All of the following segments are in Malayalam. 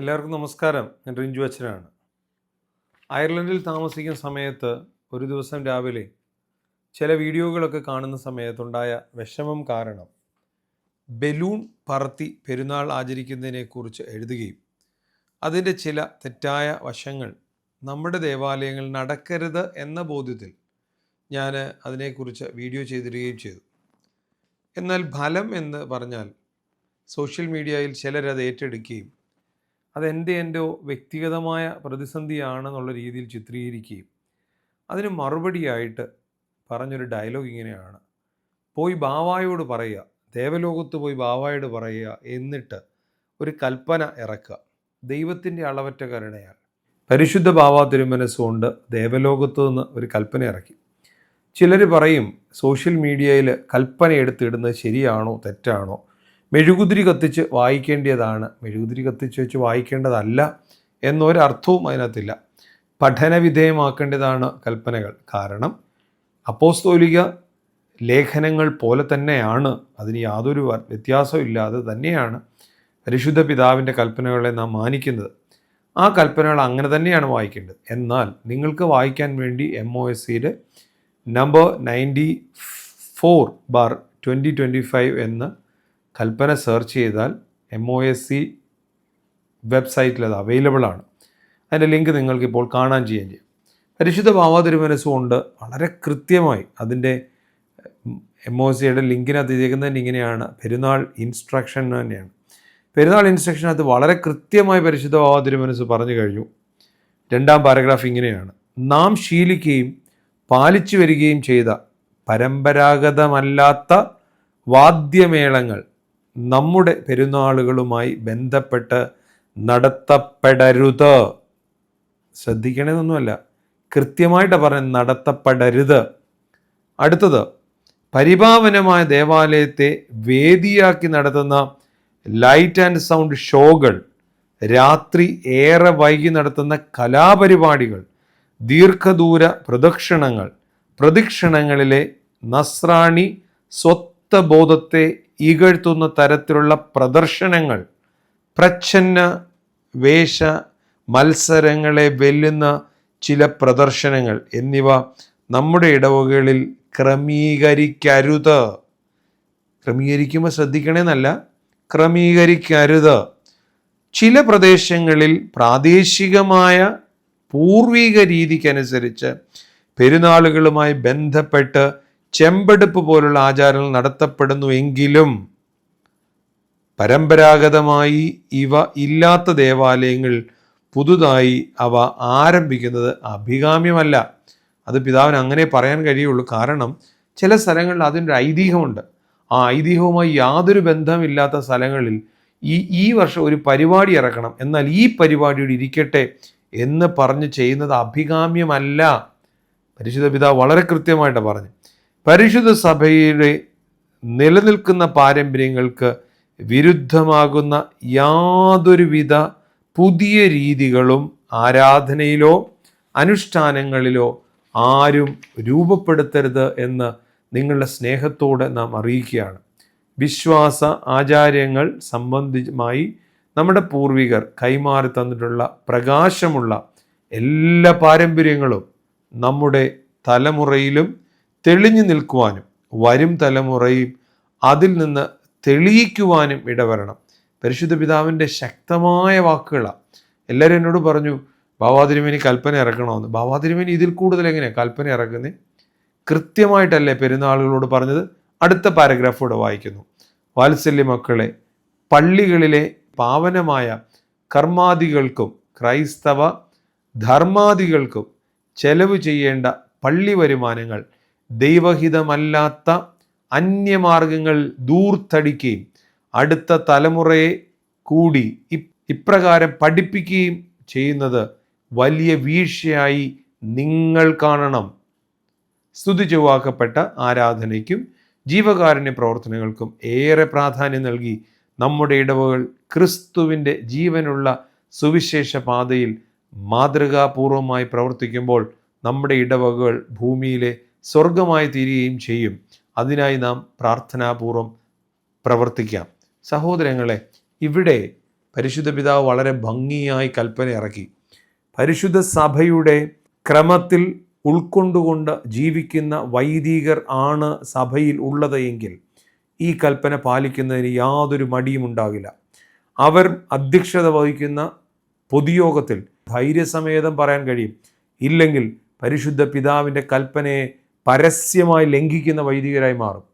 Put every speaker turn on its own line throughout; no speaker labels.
എല്ലാവർക്കും നമസ്കാരം. ഞാൻ റിഞ്ചു അച്ഛനാണ്. അയർലൻഡിൽ താമസിക്കുന്ന സമയത്ത് ഒരു ദിവസം രാവിലെ ചില വീഡിയോകളൊക്കെ കാണുന്ന സമയത്തുണ്ടായ വിഷമം കാരണം ബലൂൺ പറത്തി പെരുന്നാൾ ആചരിക്കുന്നതിനെക്കുറിച്ച് എഴുതുകയും അതിന്റെ ചില തെറ്റായ വശങ്ങൾ നമ്മുടെ ദേവാലയങ്ങൾ നടക്കരുത് എന്ന ബോധ്യത്തിൽ ഞാൻ അതിനെക്കുറിച്ച് വീഡിയോ ചെയ്തിടുകയും ചെയ്തു. എന്നാൽ ഫലം എന്ന് പറഞ്ഞാൽ സോഷ്യൽ മീഡിയയിൽ ചിലരത് ഏറ്റെടുക്കുകയും അതെന്റെ എന്റെ വ്യക്തിഗതമായ പ്രതിസന്ധിയാണെന്നുള്ള രീതിയിൽ ചിത്രീകരിക്കുകയും അതിന് മറുപടിയായിട്ട് പറഞ്ഞൊരു ഡയലോഗ് ഇങ്ങനെയാണ്. പോയി ബാവായോട് പറയുക ദേവലോകത്ത് പോയി ബാവായോട് പറയുക എന്നിട്ട് ഒരു കൽപ്പന ഇറക്കുക. ദൈവത്തിന്റെ അളവറ്റ കരുണയാൽ. പരിശുദ്ധ ബാവ തിരുമനസ്സുകൊണ്ട് ദേവലോകത്ത് നിന്ന് ഒരു കൽപ്പന ഇറക്കി. ചിലർ പറയും സോഷ്യൽ മീഡിയയിൽ കൽപ്പന എടുത്തിടുന്നത് ശരിയാണോ തെറ്റാണോ? മെഴുകുതിരി കത്തിച്ച് വായിക്കേണ്ടതാണ് മെഴുകുതിരി കത്തിച്ച് വെച്ച് വായിക്കേണ്ടതല്ല എന്നൊരർത്ഥവും അതിനകത്തില്ല. പഠനവിധേയമാക്കേണ്ടതാണ് കൽപ്പനകൾ. കാരണം അപ്പോസ്തോലിക ലേഖനങ്ങൾ പോലെ തന്നെയാണ്. അതിന് യാതൊരു വ്യത്യാസമില്ലാതെ തന്നെയാണ് പരിശുദ്ധ പിതാവിന്റെ കൽപ്പനകളെ നാം മാനിക്കുന്നത്. ആ കൽപ്പനകൾ അങ്ങനെ തന്നെയാണ് വായിക്കേണ്ടത്. എന്നാൽ നിങ്ങൾക്ക് വായിക്കാൻ വേണ്ടി എം ഒ എസ് സിയുടെ number ninety four bar twenty twenty five എന്ന് കൽപ്പന സെർച്ച് ചെയ്താൽ എം ഒ എസ് സി വെബ്സൈറ്റിൽ അത് അവൈലബിൾ ആണ്. അതിന്റെ ലിങ്ക് നിങ്ങൾക്ക് ഇപ്പോൾ കാണാൻ ചെയ്യാൻ ചെയ്യും. പരിശുദ്ധ ഭാവാതിരുമനസ്സുകൊണ്ട് വളരെ കൃത്യമായി അതിന്റെ എം ഒ സിയുടെ ലിങ്കിനകത്ത് ഇരിക്കുന്നതിന് ഇങ്ങനെയാണ്. പെരുന്നാൾ ഇൻസ്ട്രക്ഷൻ തന്നെയാണ്. പെരുന്നാൾ ഇൻസ്ട്രക്ഷനകത്ത് വളരെ കൃത്യമായി പരിശുദ്ധ ഭാവാതിരുമനസ് പറഞ്ഞു കഴിഞ്ഞു. രണ്ടാം പാരഗ്രാഫ് ഇങ്ങനെയാണ്. നാം ശീലിക്കുകയും പാലിച്ചു വരികയും ചെയ്ത പരമ്പരാഗതമല്ലാത്ത വാദ്യമേളങ്ങൾ നമ്മുടെ പെരുന്നാളുകളുമായി ബന്ധപ്പെട്ട് നടത്തപ്പെടരുത്. ശ്രദ്ധിക്കണമെന്നൊന്നുമല്ല കൃത്യമായിട്ട് പറഞ്ഞ് നടത്തപ്പെടരുത്. അടുത്തത് പരിപാവനമായ ദേവാലയത്തെ വേദിയാക്കി നടത്തുന്ന ലൈറ്റ് ആൻഡ് സൗണ്ട് ഷോകൾ രാത്രി ഏറെ വൈകി നടത്തുന്ന കലാപരിപാടികൾ ദീർഘദൂര പ്രദക്ഷിണങ്ങൾ പ്രദക്ഷിണങ്ങളിലെ നസ്രാണി സ്വത്വബോധത്തെ ഇകഴ്ത്തുന്ന തരത്തിലുള്ള പ്രദർശനങ്ങൾ പ്രച്ഛന്ന വേഷ മത്സരങ്ങളെ വെല്ലുന്ന ചില പ്രദർശനങ്ങൾ എന്നിവ നമ്മുടെ ഇടവകളിൽ ക്രമീകരിക്കരുത്. ക്രമീകരിക്കുമ്പോൾ ശ്രദ്ധിക്കണേന്നല്ല ക്രമീകരിക്കരുത്. ചില പ്രദേശങ്ങളിൽ പ്രാദേശികമായ പൂർവിക രീതിക്കനുസരിച്ച് പെരുന്നാളുകളുമായി ബന്ധപ്പെട്ട് ചെമ്പെടുപ്പ് പോലുള്ള ആചാരങ്ങൾ നടത്തപ്പെടുന്നു എങ്കിലും പരമ്പരാഗതമായി ഇവ ഇല്ലാത്ത ദേവാലയങ്ങൾ പുതുതായി അവ ആരംഭിക്കുന്നത് അഭികാമ്യമല്ല. അത് പിതാവിന് അങ്ങനെ പറയാൻ കഴിയുള്ളൂ. കാരണം ചില സ്ഥലങ്ങളിൽ അതിനൊരു ഐതിഹ്യമുണ്ട്. ആ ഐതിഹ്യവുമായി യാതൊരു ബന്ധമില്ലാത്ത സ്ഥലങ്ങളിൽ ഈ ഈ വർഷം ഒരു പരിപാടി ഇറക്കണം. എന്നാൽ ഈ പരിപാടിയോട് ഇരിക്കട്ടെ എന്ന് പറഞ്ഞ് ചെയ്യുന്നത് അഭികാമ്യമല്ല. പരിശുദ്ധ പിതാവ് വളരെ കൃത്യമായിട്ട് പറഞ്ഞു പരിശുദ്ധ സഭയുടെ നിലനിൽക്കുന്ന പാരമ്പര്യങ്ങൾക്ക് വിരുദ്ധമാകുന്ന യാതൊരുവിധ പുതിയ രീതികളും ആരാധനയിലോ അനുഷ്ഠാനങ്ങളിലോ ആരും രൂപപ്പെടുത്തരുത് എന്ന് നിങ്ങളുടെ സ്നേഹത്തോടെ നാം അറിയിക്കുകയാണ്. വിശ്വാസ ആചാര്യങ്ങൾ സംബന്ധിച്ചുമായി നമ്മുടെ പൂർവികർ കൈമാറി തന്നിട്ടുള്ള പ്രകാശമുള്ള എല്ലാ പാരമ്പര്യങ്ങളും നമ്മുടെ തലമുറയിലും തെളിഞ്ഞു നിൽക്കുവാനും വരും തലമുറയും അതിൽ നിന്ന് തെളിയിക്കുവാനും ഇടവരണം. പരിശുദ്ധ പിതാവിന്റെ ശക്തമായ വാക്കുകളാണ് എല്ലാവരും എന്നോട് പറഞ്ഞു ഭാവാതിരുമേനി കൽപ്പന ഇറക്കണമെന്ന്. ഭാവാതിരുമേനി ഇതിൽ കൂടുതൽ എങ്ങനെയാണ് കൽപ്പന ഇറക്കുന്നത് കൃത്യമായിട്ടല്ലേ പെരുന്നാളുകളോട് പറഞ്ഞത്? അടുത്ത പാരഗ്രാഫോടെ വായിക്കുന്നു. വാത്സല്യ മക്കളെ പള്ളികളിലെ പാവനമായ കർമാദികൾക്കും ക്രൈസ്തവ ധർമാദികൾക്കും ചെലവ് ചെയ്യേണ്ട പള്ളി വരുമാനങ്ങൾ ദൈവഹിതമല്ലാത്ത അന്യമാർഗങ്ങൾ ദൂർത്തടിക്കുകയും അടുത്ത തലമുറയെ കൂടി ഇപ്രകാരം പഠിപ്പിക്കുകയും ചെയ്യുന്നത് വലിയ വീഴ്ചയായി നിങ്ങൾ കാണണം. സ്തുതി ചൊവ്വാക്കപ്പെട്ട ആരാധനയ്ക്കും ജീവകാരുണ്യ പ്രവർത്തനങ്ങൾക്കും ഏറെ പ്രാധാന്യം നൽകി നമ്മുടെ ഇടവകൾ ക്രിസ്തുവിന്റെ ജീവനുള്ള സുവിശേഷ പാതയിൽ മാതൃകാപൂർവമായി പ്രവർത്തിക്കുമ്പോൾ നമ്മുടെ ഇടവകൾ ഭൂമിയിലെ സ്വർഗമായി തീരുകയും ചെയ്യും. അതിനായി നാം പ്രാർത്ഥനാപൂർവം പ്രവർത്തിക്കാം. സഹോദരങ്ങളെ ഇവിടെ പരിശുദ്ധ പിതാവ് വളരെ ഭംഗിയായി കൽപ്പന ഇറക്കി. പരിശുദ്ധ സഭയുടെ ക്രമത്തിൽ ഉൾക്കൊണ്ടുകൊണ്ട് ജീവിക്കുന്ന വൈദികർ ആണ് സഭയിൽ ഉള്ളത് എങ്കിൽ ഈ കൽപ്പന പാലിക്കുന്നതിന് യാതൊരു മടിയും ഉണ്ടാകില്ല. അവർ അധ്യക്ഷത വഹിക്കുന്ന പൊതുയോഗത്തിൽ ധൈര്യസമേതം പറയാൻ കഴിയും. ഇല്ലെങ്കിൽ പരിശുദ്ധ പിതാവിന്റെ കൽപ്പനയെ പരസ്യമായി ലംഘിക്കുന്ന വൈദികരായി മാറും.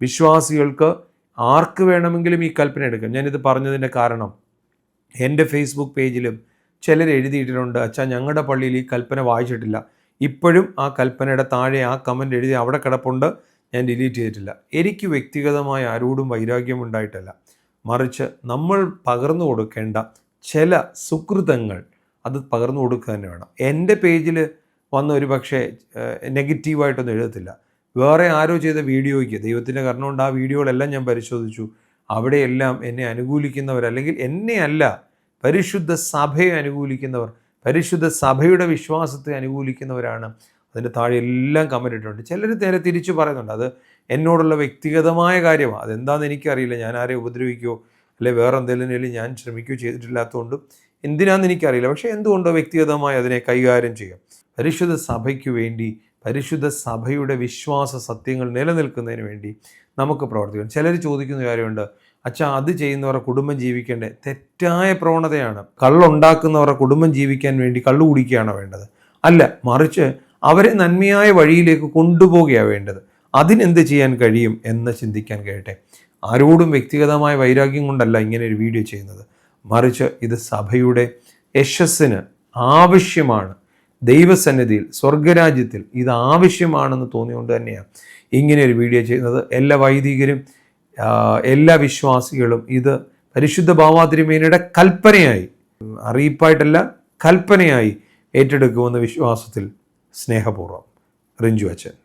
വിശ്വാസികൾക്ക് ആർക്ക് വേണമെങ്കിലും ഈ കൽപ്പന എടുക്കാം. ഞാനിത് പറഞ്ഞതിന്റെ കാരണം എന്റെ ഫേസ്ബുക്ക് പേജിലും ചിലർ എഴുതിയിട്ടുണ്ട് അച്ഛാ ഞങ്ങളുടെ പള്ളിയിൽ ഈ കൽപ്പന വായിച്ചിട്ടില്ല. ഇപ്പോഴും ആ കൽപ്പനയുടെ താഴെ ആ കമന്റ് എഴുതി അവിടെ കിടപ്പുണ്ട്. ഞാൻ ഡിലീറ്റ് ചെയ്തിട്ടില്ല. എനിക്ക് വ്യക്തിഗതമായ ആരോടും വൈരാഗ്യം ഉണ്ടായിട്ടല്ല മറിച്ച് നമ്മൾ പകർന്നു കൊടുക്കേണ്ട ചില സുഹൃതങ്ങൾ അത് പകർന്നു കൊടുക്കുക തന്നെ വേണം. എന്റെ പേജിൽ വന്ന ഒരു പക്ഷേ നെഗറ്റീവായിട്ടൊന്നും എഴുതത്തില്ല. വേറെ ആരോ ചെയ്ത വീഡിയോയ്ക്ക് ദൈവത്തിന്റെ കാരണം കൊണ്ട് ആ വീഡിയോകളെല്ലാം ഞാൻ പരിശോധിച്ചു. അവിടെയെല്ലാം എന്നെ അനുകൂലിക്കുന്നവർ അല്ലെങ്കിൽ എന്നെ അല്ല പരിശുദ്ധ സഭയെ അനുകൂലിക്കുന്നവർ പരിശുദ്ധ സഭയുടെ വിശ്വാസത്തെ അനുകൂലിക്കുന്നവരാണ്. അതിന്റെ താഴെ എല്ലാം കമന്റ് ഇട്ടിട്ടുണ്ട്. ചിലർ നേരെ തിരിച്ചു പറയുന്നുണ്ട് അത് എന്നോടുള്ള വ്യക്തിഗതമായ കാര്യമാണ് അതെന്താണെന്ന് എനിക്കറിയില്ല. ഞാൻ ആരെ ഉപദ്രവിക്കുകയോ അല്ലെ വേറെ എന്തെങ്കിലും ഞാൻ ശ്രമിക്കുകയോ ചെയ്തിട്ടില്ലാത്തതുകൊണ്ട് എന്തിനാണെന്ന് എനിക്കറിയില്ല. പക്ഷേ എന്തുകൊണ്ടോ വ്യക്തിഗതമായി അതിനെ കൈകാര്യം ചെയ്യാം? പരിശുദ്ധ സഭയ്ക്ക് വേണ്ടി പരിശുദ്ധ സഭയുടെ വിശ്വാസ സത്യങ്ങൾ നിലനിൽക്കുന്നതിന് വേണ്ടി നമുക്ക് പ്രവർത്തിക്കണം. ചിലർ ചോദിക്കുന്ന കാര്യമുണ്ട് അച്ഛാ അത് ചെയ്യുന്നവരുടെ കുടുംബം ജീവിക്കേണ്ടേ? തെറ്റായ പ്രവണതയാണ്. കള്ളുണ്ടാക്കുന്നവരുടെ കുടുംബം ജീവിക്കാൻ വേണ്ടി കള്ളു കുടിക്കുകയാണ് വേണ്ടത്? അല്ല മറിച്ച് അവരെ നന്മയായ വഴിയിലേക്ക് കൊണ്ടുപോവുകയാണ് വേണ്ടത്. അതിനെന്ത് ചെയ്യാൻ കഴിയും എന്ന് ചിന്തിക്കാൻ കഴിയട്ടെ ആരോടും വ്യക്തിഗതമായ വൈരാഗ്യം കൊണ്ടല്ല ഇങ്ങനെ ഒരു വീഡിയോ ചെയ്യുന്നത്. മറിച്ച് ഇത് സഭയുടെ യശസ്സിന് ആവശ്യമാണ്. ദൈവസന്നിധിയിൽ സ്വർഗരാജ്യത്തിൽ ഇത് ആവശ്യമാണെന്ന് തോന്നിയുകൊണ്ട് തന്നെയാണ് ഇങ്ങനെ ഒരു വീഡിയോ ചെയ്യുന്നത്. എല്ലാ വൈദികരും എല്ലാ വിശ്വാസികളും ഇത് പരിശുദ്ധ ഭാവാതിരുമേനയുടെ കൽപ്പനയായി അറിയിപ്പായിട്ടല്ല കൽപ്പനയായി ഏറ്റെടുക്കുമെന്ന വിശ്വാസത്തിൽ സ്നേഹപൂർവം റിഞ്ചു അച്ഛൻ.